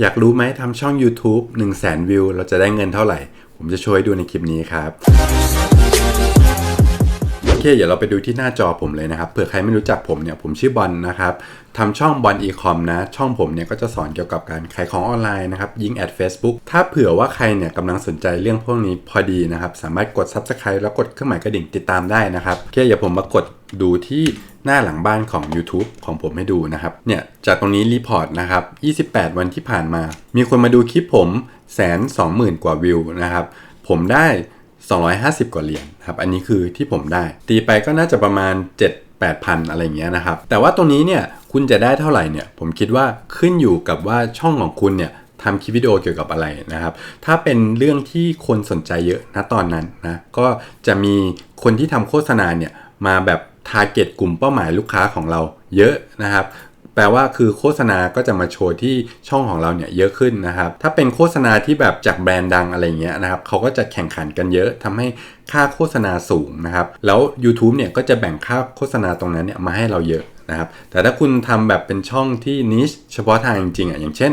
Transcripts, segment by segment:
อยากรู้ไหมทำช่อง YouTube 1 0 0 0 0แสนวิว เราจะได้เงินเท่าไหร่ ผมจะโชว์ให้ดูในคลิปนี้ครับ เคเดี๋ยวเราไปดูที่หน้าจอผมเลยนะครับเผื่อใครไม่รู้จักผมเนี่ยผมชื่อบอลนะครับทำช่องบอลอีคอมนะ ช่องผมเนี่ยก็จะสอนเกี่ยวกับการขายของออนไลน์นะครับ ยิงแอด Facebook ถ้าเผื่อว่าใครเนี่ยกำลังสนใจเรื่องพวกนี้พอดีนะครับ สามารถกด Subscribe แล้วกดเครื่องหมายกระดิ่งติดตามได้นะครับโอเคเดี๋ยวผมมากดดูที่หน้าหลังบ้านของ YouTube ของผมให้ดูนะครับ เนี่ยจากตรงนี้รีพอร์ตนะครับ 28 วันที่ผ่านมา มีคนมาดูคลิปผมแสนสองหมื่นกว่าวิวนะครับ ผมได้ 250 กว่าเหรียญครับ อันนี้คือที่ผมได้ ตีไปก็น่าจะประมาณ 7 8,000 อะไรเงี้ยนะครับ แต่ว่าตรงนี้เนี่ยคุณจะได้เท่าไหร่เนี่ย ผมคิดว่าขึ้นอยู่กับว่าช่องของคุณเนี่ยทำคลิปวิดีโอเกี่ยวกับอะไรนะครับ ถ้าเป็นเรื่องที่คนสนใจเยอะนะตอนนั้นนะ ก็จะมีคนที่ทำโฆษณาเนี่ยมาแบบทาร์เก็ตกลุ่มเป้าหมายลูกค้าของเราเยอะนะครับ แปลว่าคือโฆษณาก็จะมาโชว์ที่ช่องของเราเนี่ยเยอะขึ้นนะครับถ้าเป็นโฆษณาที่แบบจากแบรนด์ดังอะไรเงี้ยนะครับเขาก็จะแข่งขันกันเยอะทำให้ค่าโฆษณาสูงนะครับแล้ว YouTube เนี่ยก็จะแบ่งค่าโฆษณาตรงนั้นเนี่ยมาให้เราเยอะนะครับแต่ถ้าคุณทำแบบเป็นช่องที่นิชเฉพาะทางจริงๆอะอย่างเช่น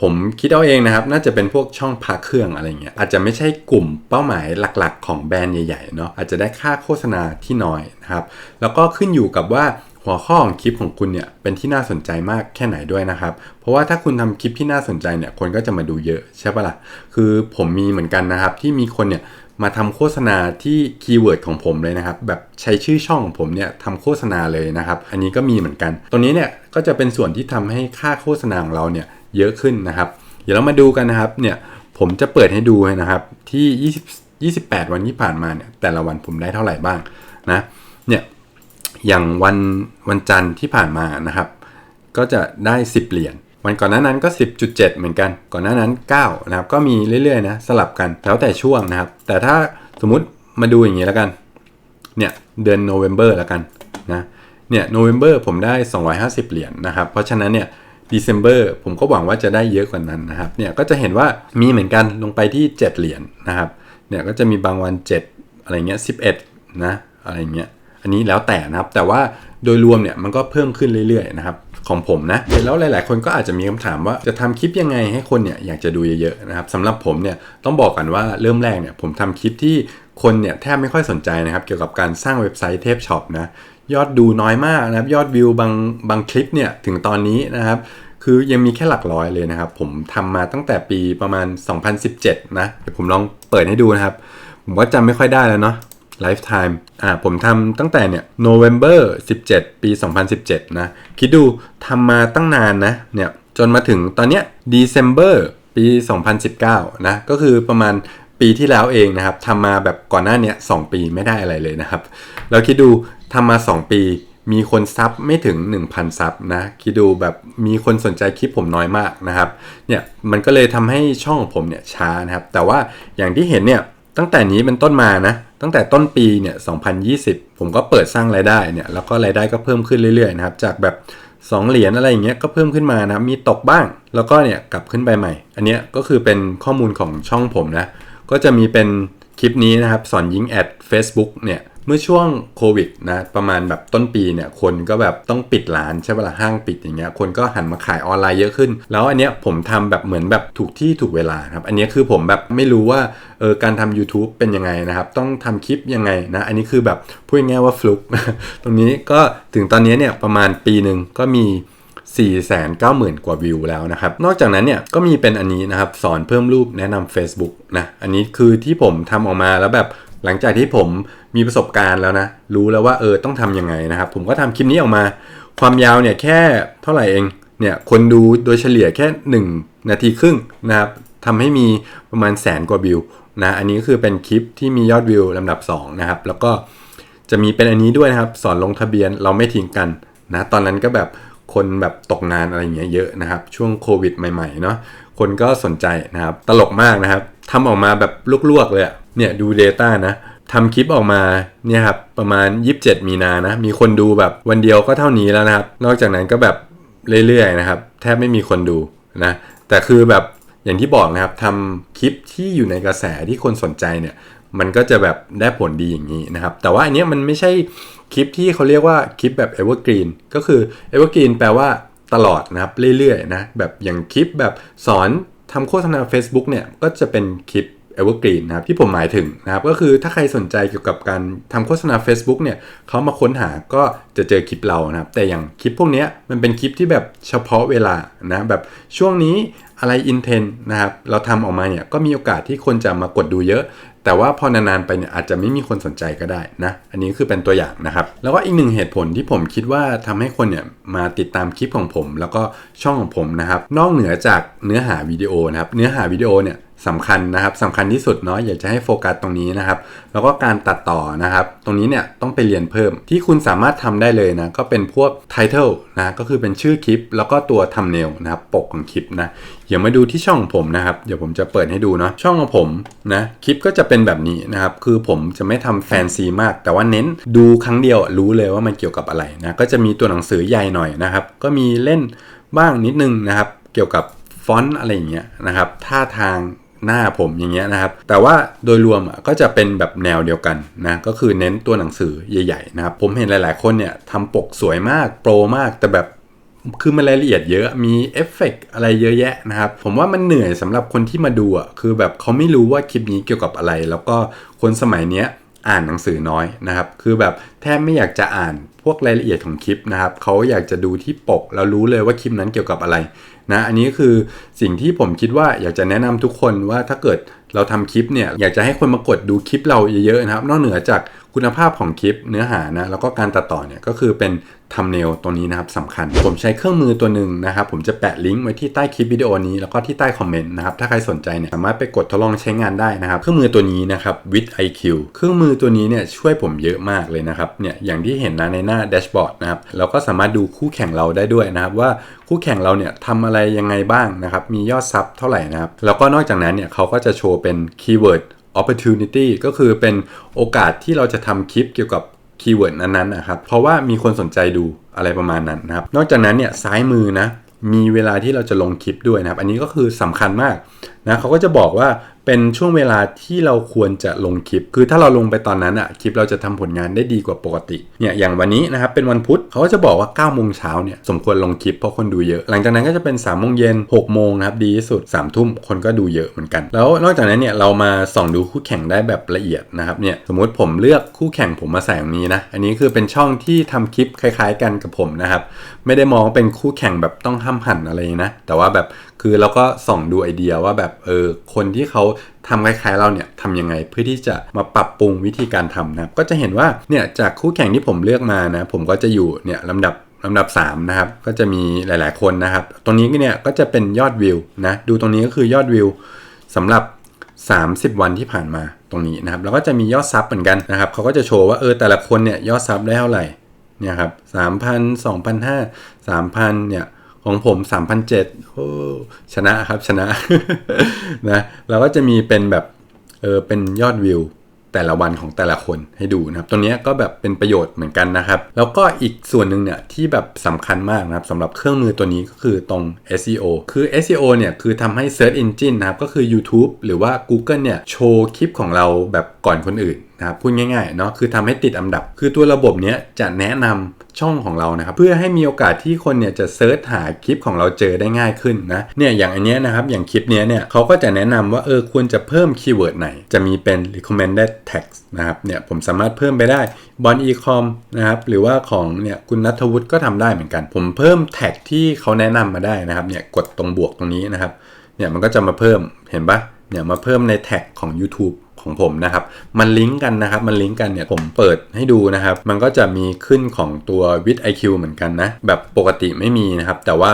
ผมคิดเอาเองนะครับ น่าจะเป็นพวกช่องพักเครื่องอะไรเงี้ยอาจจะไม่ใช่กลุ่มเป้าหมายหลักๆ ของแบรนด์ใหญ่ๆเนาะอาจจะได้ค่าโฆษณาที่น้อยนะครับแล้วก็ขึ้นอยู่กับว่า หัวข้อของคลิปของคุณเนี่ยเป็นที่น่าสนใจมากแค่ไหนด้วยนะครับ เพราะว่าถ้าคุณทำคลิปที่น่าสนใจเนี่ยคนก็จะมาดูเยอะใช่ปะละ่ะ คือผมมีเหมือนกันนะครับที่มีคนเนี่ยมาทำโฆษณาที่คีย์เวิร์ดของผมเลยนะครับ แบบใช้ชื่อช่องของผมเนี่ยทำโฆษณาเลยนะครับ อันนี้ก็มีเหมือนกัน ตรงนี้เนี่ยก็จะเป็นส่วนที่ทำให้ค่าโฆษณาของเราเนี่ยเยอะขึ้นนะครับ เดี๋ยวเรามาดูกันนะครับเนี่ยผมจะเปิดให้ดูนะครับที่ 20 28 วันที่ผ่านมาเนี่ยแต่ละวันผมได้เท่าไหร่บ้างนะเนี่ย อย่างวันวันจันทร์ที่ผ่านมานะครับ ก็จะได้ 10 เหรียญวันก่อนหน้านั้นก็ 10.7 เหมือนกัน ก่อนหน้านั้น 9 นะครับ ก็มีเรื่อยๆนะสลับกันแล้วแต่ช่วงนะครับ แต่ถ้าสมมุติมาดูอย่างนี้แล้วกัน เนี่ยเดือนโนเวม ber แล้วกันนะเนี่ยโนเวม ber ผมได้ 250 เหรียญนะครับ เพราะฉะนั้นเนี่ย December ผมก็หวังว่าจะได้เยอะกว่านั้นนะครับเนี่ยก็จะเห็นว่ามีเหมือนกันลงไปที่ 7 เหรียญนนะครับเนี่ยก็จะมีบางวัน 7 อะไรเงี้ย11นะอะไรเงี้ย อันนี้แล้วแต่นะครับ แต่ว่าโดยรวมเนี่ยมันก็เพิ่มขึ้นเรื่อยๆนะครับของผมนะแล้วหลาย ๆ คนก็อาจจะมีคำถามว่าจะทำคลิปยังไงให้คนเนี่ยอยากจะดูเยอะๆนะครับสำหรับผมเนี่ยต้องบอกกันว่าเริ่มแรกเนี่ยผมทำคลิปที่คนเนี่ยแทบไม่ค่อยสนใจนะครับ เกี่ยวกับการสร้างเว็บไซต์เทพช็อปนะยอดดูน้อยมากนะครับ ยอดวิวบางบางคลิปเนี่ยถึงตอนนี้นะครับ คือยังมีแค่หลักร้อยเลยนะครับ ผมทำมาตั้งแต่ปีประมาณ 2017 นะเดี๋ยวผมลองเปิดให้ดูนะครับ ผมก็จำไม่ค่อยได้แล้วเนาะ Lifetime อ่าผมทำตั้งแต่เนี่ย November 17 ปี 2017 นะ คิดดูทำมาตั้งนานนะ เนี่ย จนมาถึงตอนเนี้ย December ปี 2019 นะ ก็คือประมาณปีที่แล้วเองนะครับทำมาแบบก่อนหน้านี้2ปีไม่ได้อะไรเลยนะครับ เราคิดดูทำมา 2 ปีมีคนซับไม่ถึง 1,000 ซับนะ คิดดูแบบมีคนสนใจคลิปผมน้อยมากนะครับ เนี่ยมันก็เลยทำให้ช่องของผมเนี่ยช้านะครับ แต่ว่าอย่างที่เห็นเนี่ยตั้งแต่นี้เป็นต้นมานะ ตั้งแต่ต้นปีเนี่ย 2020 ผมก็เปิดสร้างรายได้เนี่ย แล้วก็รายได้ก็เพิ่มขึ้นเรื่อยๆนะครับ จากแบบ 2 เหรียญอะไรอย่างเงี้ย ก็เพิ่มขึ้นมานะ มีตกบ้าง แล้วก็เนี่ยกลับขึ้นไปใหม่ อันเนี้ยก็คือเป็นข้อมูลของช่องผมนะ ก็จะมีเป็นคลิปนี้นะครับ สอนยิงแอด Facebook เนี่ย เมื่อช่วงโควิดนะประมาณแบบต้นปีเนี่ยคนก็แบบต้องปิดร้านใช่เวลาห้างปิดอย่างเงี้ยคนก็หันมาขายออนไลน์เยอะขึ้น แล้วอันเนี้ยผมทำแบบเหมือนแบบถูกที่ถูกเวลาครับอันเนี้ยคือผมแบบไม่รู้ว่าเออการทำ YouTube เป็นยังไงนะครับต้องทำคลิปยังไงนะอันนี้คือแบบพูดง่ายว่าฟลุกตรงนี้ก็ถึงตอนนี้เนี่ยประมาณปีหนึ่งก็มี490,000 กว่าวิวแล้วนะครับ นอกจากนั้นเนี่ยก็มีเป็นอันนี้นะครับ สอนเพิ่มรูปแนะนำ Facebook นะ อันนี้คือที่ผมทำออกมาแล้วแบบหลังจากที่ผม มีประสบการณ์แล้วนะ รู้แล้วว่าเออต้องทำยังไงนะครับ ผมก็ทำคลิปนี้ออกมา ความยาวเนี่ยแค่เท่าไหร่เองเนี่ยคนดูโดยเฉลี่ยแค่ 1 นาทีครึ่งนะครับทำให้มีประมาณแสนกว่าวิวนะอันนี้ก็คือเป็นคลิปที่มียอดวิวลำดับ2นะครับแล้วก็จะมีเป็นอันนี้ด้วยนะครับ สอนลงทะเบียนเราไม่ทิ้งกันนะตอนนั้นก็แบบคนแบบตกงานอะไรอย่างเงี้ยเยอะนะครับ ช่วงโควิดใหม่ๆเนาะคนก็สนใจนะครับ ตลกมากนะครับทำออกมาแบบลวกๆเลยเนี่ยดู Data นะ ทำคลิปออกมาเนี่ยครับประมาณ 27 มีนานะ มีคนดูแบบวันเดียวก็เท่านี้แล้วนะครับ นอกจากนั้นก็แบบเรื่อยๆนะครับ แทบไม่มีคนดูนะ แต่คือแบบอย่างที่บอกนะครับทำคลิปที่อยู่ในกระแสที่คนสนใจเนี่ย มันก็จะแบบได้ผลดีอย่างนี้นะครับ แต่ว่าอันเนี้ยมันไม่ใช่คลิปที่เขาเรียกว่าคลิปแบบ evergreen ก็คือ evergreen แปลว่าตลอดนะครับเรื่อยๆนะแบบอย่างคลิปแบบสอนทำโฆษณา Facebook เนี่ยก็จะเป็นคลิป Evergreen นะครับที่ผมหมายถึงนะครับก็คือถ้าใครสนใจเกี่ยวกับการทำโฆษณา Facebook เนี่ยเขามาค้นหาก็จะเจอคลิปเรานะครับ แต่อย่างคลิปพวกนี้มันเป็นคลิปที่แบบเฉพาะเวลานะแบบช่วงนี้อะไรอินเทนนะครับเราทำออกมาเนี่ยก็มีโอกาสที่คนจะมากดดูเยอะ แต่ว่าพอนานๆไปเนี่ยอาจจะไม่มีคนสนใจก็ได้นะ อันนี้คือเป็นตัวอย่างนะครับ แล้วก็อีกหนึ่งเหตุผลที่ผมคิดว่าทำให้คนเนี่ยมาติดตามคลิปของผม แล้วก็ช่องของผมนะครับ นอกเหนือจากเนื้อหาวิดีโอนะครับ เนื้อหาวิดีโอเนี่ย สำคัญนะครับสำคัญที่สุดเนาะอยากจะให้โฟกัสตรงนี้นะครับ แล้วก็การตัดต่อนะครับ ตรงนี้เนี่ยต้องไปเรียนเพิ่มที่คุณสามารถทำได้เลยนะก็เป็นพวกไทท l e นะก็คือเป็นชื่อคลิป แล้วก็ตัวทำเนลนะครับปกของคลิปนะอย่ามาดูที่ช่องผมนะครับเดี๋ยวผมจะเปิดให้ดูเนาะช่องของผมนะคลิปก็จะเป็นแบบนี้นะครับคือผมจะไม่ทำแฟนซีมาก แต่ว่าเน้นดูครั้งเดียวรู้เลยว่ามันเกี่ยวกับอะไรนะก็จะมีตัวหนังสือใหญ่หน่อยนะครับก็มีเล่นบ้างนิดนึงนะครับเกี่ยวกับฟอนต์อะไรอย่างเงี้ยนะครับท่าทาง หน้าผมอย่างเงี้ยนะครับ แต่ว่าโดยรวมก็จะเป็นแบบแนวเดียวกันนะก็คือเน้นตัวหนังสือใหญ่ๆนะครับผมเห็นหลายๆคนเนี่ยทำปกสวยมากโปรมากแต่แบบคือมันรายละเอียดเยอะมีเอฟเฟกอะไรเยอะแยะนะครับ ผมว่ามันเหนื่อยสำหรับคนที่มาดูอะคือแบบเขาไม่รู้ว่าคลิปนี้เกี่ยวกับอะไร แล้วก็คนสมัยเนี้ยอ่านหนังสือน้อยนะครับ คือแบบแทบไม่อยากจะอ่านพวกรายละเอียดของคลิปนะครับเขาอยากจะดูที่ปกแล้วรู้เลยว่าคลิปนั้นเกี่ยวกับอะไร นะอันนี้คือสิ่งที่ผมคิดว่าอยากจะแนะนำทุกคนว่าถ้าเกิดเราทำคลิปเนี่ยอยากจะให้คนมากดดูคลิปเราเยอะๆนะครับ นอกเหนือจากคุณภาพของคลิปเนื้อหานะแล้วก็การตัดต่อเนี่ยก็คือเป็น ทำเนลตัวนี้นะครับสำคัญ ผมใช้เครื่องมือตัวหนึ่งนะครับ ผมจะแปะลิงก์ไว้ที่ใต้คลิปวิดีโอนี้แล้วก็ที่ใต้คอมเมนต์นะครับ ถ้าใครสนใจเนี่ยสามารถไปกดทดลองใช้งานได้นะครับ เครื่องมือตัวนี้นะครับ with IQ เครื่องมือตัวนี้เนี่ยช่วยผมเยอะมากเลยนะครับ เนี่ยอย่างที่เห็นนะในหน้าแดชบอร์ดนะครับ เราก็สามารถดูคู่แข่งเราได้ด้วยนะครับ ว่าคู่แข่งเราเนี่ยทำอะไรยังไงบ้างนะครับ มียอดซับเท่าไหร่นะครับ แล้วก็นอกจากนั้นเนี่ยเขาก็จะโชว์เป็นคีย์เวิร์ด opportunity ก็คือเป็นโอกาสที่เราจะทำคลิปเกี่ยวกับ คีย์เวิร์ดนั้นๆนะครับเพราะว่ามีคนสนใจดูอะไรประมาณนั้นนะครับนอกจากนั้นเนี่ยซ้ายมือนะมีเวลาที่เราจะลงคลิปด้วยนะครับ อันนี้ก็คือสำคัญมากนะเขาก็จะบอกว่า เป็นช่วงเวลาที่เราควรจะลงคลิป คือถ้าเราลงไปตอนนั้นอะคลิปเราจะทำผลงานได้ดีกว่าปกติ เนี่ยอย่างวันนี้นะครับเป็นวันพุธเขาก็จะบอกว่า9โมงเช้าเนี่ยสมควรลงคลิปเพราะคนดูเยอะ หลังจากนั้นก็จะเป็น3ามโมงเย็น6โมงนะครับดีที่สุด3ามทุ่มคนก็ดูเยอะเหมือนกัน แล้วนอกจากนั้นเนี่ยเรามาส่องดูคู่แข่งได้แบบละเอียดนะครับเนี่ยสมมติผมเลือกคู่แข่งผมมาใส่ตรงนี้นะอันนี้คือเป็นช่องที่ทำคลิปคล้าย ๆ กันกับผมนะครับไม่ได้มองเป็นคู่แข่งแบบต้องห้ามหันอะไรนะแต่ว่าแบบ คือเราก็ส่องดูไอเดียว่าแบบเออคนที่เขาทำคล้ายๆเราเนี่ยทำยังไงเพื่อที่จะมาปรับปรุงวิธีการทำนะครับก็จะเห็นว่าเนี่ยจากคู่แข่งที่ผมเลือกมานะผมก็จะอยู่เนี่ยลำดับลำดับ3นะครับก็จะมีหลายๆคนนะครับ ตรงนี้เนี่ยก็จะเป็นยอดวิวนะดูตรงนี้ก็คือยอดวิวสำหรับ 30 วันที่ผ่านมาตรงนี้นะครับแล้วก็จะมียอดซับเหมือนกันนะครับเขาก็จะโชว์ว่าเออแต่ละคนเนี่ยยอดซับได้เท่าไหร่เนี่ยครับสามพันสองพันห้าสามพันเนี่ย ของผม 3,007โอ้ชนะครับชนะนะเราก็จะมีเป็นแบบเออเป็นยอดวิวแต่ละวันของแต่ละคนให้ดูนะครับตรงนี้ก็แบบเป็นประโยชน์เหมือนกันนะครับ แล้วก็อีกส่วนหนึ่งเนี่ยที่แบบสำคัญมากนะครับสำหรับเครื่องมือตัวนี้ก็คือตรง SEO คือ SEO เนี่ยคือทำให้ Search Engine นะครับก็คือ YouTube หรือว่า Google เนี่ยโชว์คลิปของเราแบบก่อนคนอื่น นะครับพูดง่ายๆเนาะคือทำให้ติดอันดับ คือตัวระบบเนี้ยจะแนะนำช่องของเรานะครับเพื่อให้มีโอกาสที่คนเนี่ยจะเซิร์ชหาคลิปของเราเจอได้ง่ายขึ้นนะเนี่ยอย่างอันเนี้ยนะครับอย่างคลิปเนี้ยเนี่ยเขาก็จะแนะนำว่าเออควรจะเพิ่มคีย์เวิร์ดไหน จะมีเป็น recommended text นะครับเนี่ยผมสามารถเพิ่มไปได้บอลอีคอมนะครับหรือว่าของเนี่ยคุณนัทวุฒิก็ทำได้เหมือนกัน ผมเพิ่มแท็กที่เขาแนะนำมาได้นะครับเนี่ยกดตรงบวกตรงนี้นะครับเนี่ยมันก็จะมาเพิ่มเห็นปะเนี่ยมาเพิ่มในแท็กของ YouTube ของผมนะครับ มันลิงก์กันนะครับ มันลิงก์กันเนี่ยผมเปิดให้ดูนะครับ มันก็จะมีขึ้นของตัว with IQ เหมือนกันนะ แบบปกติไม่มีนะครับ แต่ว่า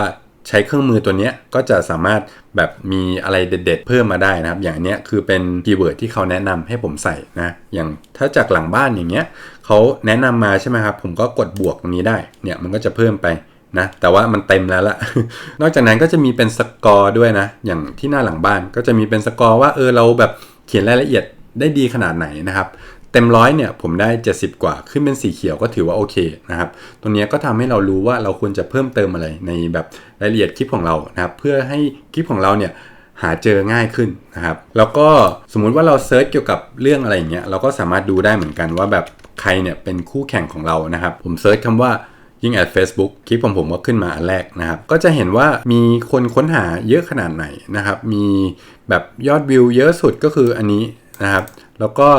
ใช้เครื่องมือตัวนี้ก็จะสามารถแบบมีอะไรเด็ดๆ เพิ่มมาได้นะครับ อย่างเนี้ยคือเป็นคีย์เวิร์ดที่เขาแนะนำให้ผมใส่นะ อย่างถ้าจากหลังบ้านอย่างเงี้ยเขาแนะนำมาใช่ไหมครับ ผมก็กดบวกตรงนี้ได้ เนี่ยมันก็จะเพิ่มไปนะ แต่ว่ามันเต็มแล้วล่ะนอกจากนั้นก็จะมีเป็นสกอร์ด้วยนะ อย่างที่หน้าหลังบ้านก็จะมีเป็นสกอร์ว่าเออเราแบบเขียนรายละเอียด ได้ดีขนาดไหนนะครับ เต็มร้อยเนี่ยผมได้ 70 กว่าขึ้นเป็นสีเขียวก็ถือว่าโอเคนะครับตรงนี้ก็ทำให้เรารู้ว่าเราควรจะเพิ่มเติมอะไรในแบบรายละเอียดคลิปของเรานะครับเพื่อให้คลิปของเราเนี่ยหาเจอง่ายขึ้นนะครับ แล้วก็สมมุติว่าเราเซิร์ชเกี่ยวกับเรื่องอะไรอย่างเงี้ยเราก็สามารถดูได้เหมือนกันว่าแบบใครเนี่ยเป็นคู่แข่งของเรานะครับ ผมเซิร์ชคำว่ายิ่งแอด Facebook คลิปของผมก็ขึ้นมาอันแรกนะครับ ก็จะเห็นว่ามีคนค้นหาเยอะขนาดไหนนะครับ มีแบบยอดวิวเยอะสุดก็คืออันนี้ นะครับ แล้วก็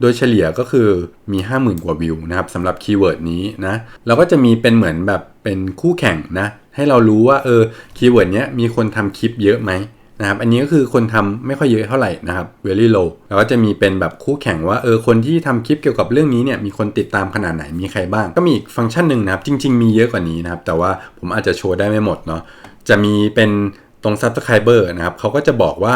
โดยเฉลี่ยก็คือมี 50,000 กว่าวิวนะครับสำหรับคีย์เวิร์ดนี้นะแล้วก็จะมีเป็นเหมือนแบบเป็นคู่แข่งนะ ให้เรารู้ว่าเออคีย์เวิร์ดเนี้ยมีคนทำคลิปเยอะไหมนะครับอันนี้ก็คือคนทำไม่ค่อยเยอะเท่าไหร่นะครับ very low แล้วก็จะมีเป็นแบบคู่แข่งว่าเออคนที่ทำคลิปเกี่ยวกับเรื่องนี้เนี่ยมีคนติดตามขนาดไหนมีใครบ้าง ก็มีอีกฟังก์ชันหนึ่งนะครับ จริง ๆ มีเยอะกว่านี้นะครับ แต่ว่าผมอาจจะโชว์ได้ไม่หมดเนาะจะมีเป็นตรง subscriber นะครับเขาก็จะบอกว่า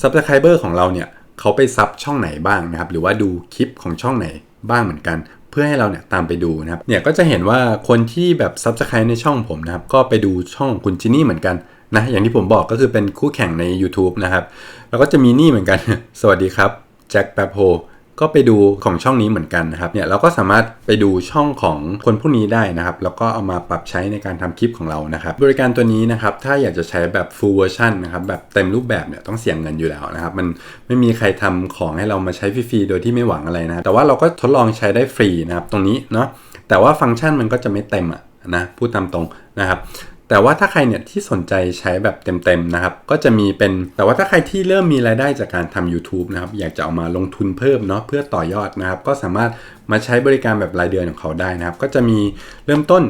subscriber ของเราเนี่ย เขาไปซับช่องไหนบ้างนะครับ หรือว่าดูคลิปของช่องไหนบ้างเหมือนกัน เพื่อให้เราเนี่ยตามไปดูนะครับ เนี่ยก็จะเห็นว่าคนที่แบบซับสไครต์ในช่องผมนะครับ ก็ไปดูช่องคุณจินนี่เหมือนกันนะ อย่างที่ผมบอกก็คือเป็นคู่แข่งใน YouTube นะครับ แล้วก็จะมีนี่เหมือนกัน สวัสดีครับแจ็คแปบโฮ ก็ไปดูของช่องนี้เหมือนกันนะครับเนี่ยเราก็สามารถไปดูช่องของคนพวกนี้ได้นะครับ แล้วก็เอามาปรับใช้ในการทำคลิปของเรานะครับ บริการตัวนี้นะครับถ้าอยากจะใช้แบบ full version นะครับแบบเต็มรูปแบบเนี่ยต้องเสียเงินอยู่แล้วนะครับ มันไม่มีใครทำของให้เรามาใช้ฟรีๆโดยที่ไม่หวังอะไรนะแต่ว่าเราก็ทดลองใช้ได้ฟรีนะครับตรงนี้เนาะแต่ว่าฟังก์ชันมันก็จะไม่เต็มอะนะพูดตามตรงนะครับ แต่ว่าถ้าใครเนี่ยที่สนใจใช้แบบเต็มๆนะครับ ก็จะมีเป็นแต่ว่าถ้าใครที่เริ่มมีรายได้จากการทำ YouTube นะครับอยากจะเอามาลงทุนเพิ่มเนาะเพื่อต่อยอดนะครับ ก็สามารถมาใช้บริการแบบรายเดือนของเขาได้นะครับ ก็จะมีเริ่มต้น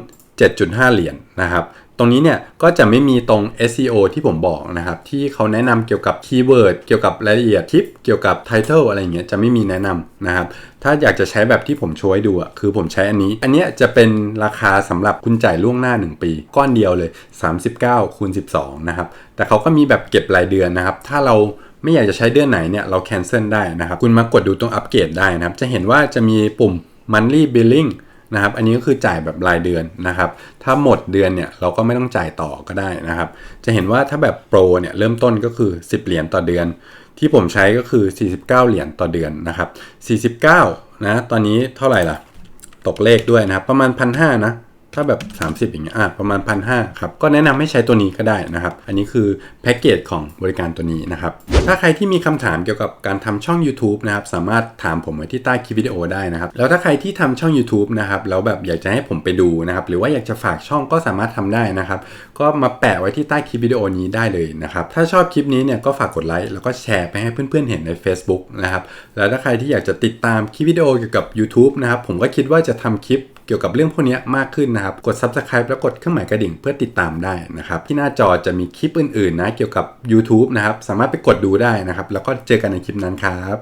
7.5 เหรียญนนะครับ ตรงนี้เนี่ยก็จะไม่มีตรง SEO ที่ผมบอกนะครับ ที่เขาแนะนำเกี่ยวกับคีย์เวิร์ดเกี่ยวกับรายละเอียดคลิปเกี่ยวกับไทเทลอะไรเงี้ยจะไม่มีแนะนำนะครับ ถ้าอยากจะใช้แบบที่ผมโชว์ให้ดูอะคือผมใช้อันนี้ อันเนี้ยจะเป็นราคาสำหรับคุณจ่ายล่วงหน้า 1 ปี ก้อนเดียวเลย 39คูณ12 นะครับ แต่เขาก็มีแบบเก็บรายเดือนนะครับ ถ้าเราไม่อยากจะใช้เดือนไหนเนี่ยเราแคนเซิลได้นะครับ คุณมากดดูตรงอัปเกรดได้นะครับ จะเห็นว่าจะมีปุ่ม monthly billing นะครับอันนี้ก็คือจ่ายแบบรายเดือนนะครับถ้าหมดเดือนเนี่ยเราก็ไม่ต้องจ่ายต่อก็ได้นะครับ จะเห็นว่าถ้าแบบโปรเนี่ยเริ่มต้นก็คือ 10 เหรียญต่อเดือน ที่ผมใช้ก็คือ 49 เหรียญต่อเดือนนะครับ49นะตอนนี้เท่าไหร่ล่ะ ตกเลขด้วยนะครับประมาณ1,500นะ ถ้าแบบ 30 อย่างเงี้ยอะประมาณ1,500ครับก็แนะนำให้ใช้ตัวนี้ก็ได้นะครับ อันนี้คือแพ็กเกจของบริการตัวนี้นะครับ ถ้าใครที่มีคำถามเกี่ยวกับการทำช่อง YouTube นะครับ สามารถถามผมไว้ที่ใต้คลิปวิดีโอได้นะครับ แล้วถ้าใครที่ทำช่อง YouTube นะครับแล้วแบบอยากจะให้ผมไปดูนะครับ หรือว่าอยากจะฝากช่องก็สามารถทำได้นะครับ ก็มาแปะไว้ที่ใต้คลิปวิดีโอนี้ได้เลยนะครับ ถ้าชอบคลิปนี้เนี่ยก็ฝากกดไลค์แล้วก็แชร์ไปให้เพื่อนๆเห็นใน Facebook นะครับ แล้วถ้าใครที่อยากจะติดตามคลิปวิดีโอเกี่ยวกับ YouTube นะครับผมก็คิดว่าจะทำคลิป กี่ยวกับเรื่องพวกนี้มากขึ้นนะครับ กด subscribe แล้วกดเครื่องหมายกระดิ่งเพื่อติดตามได้นะครับ ที่หน้าจอจะมีคลิปอื่นๆนะเกี่ยวกับ YouTube นะครับ สามารถไปกดดูได้นะครับ แล้วก็เจอกันในคลิปนั้นครับ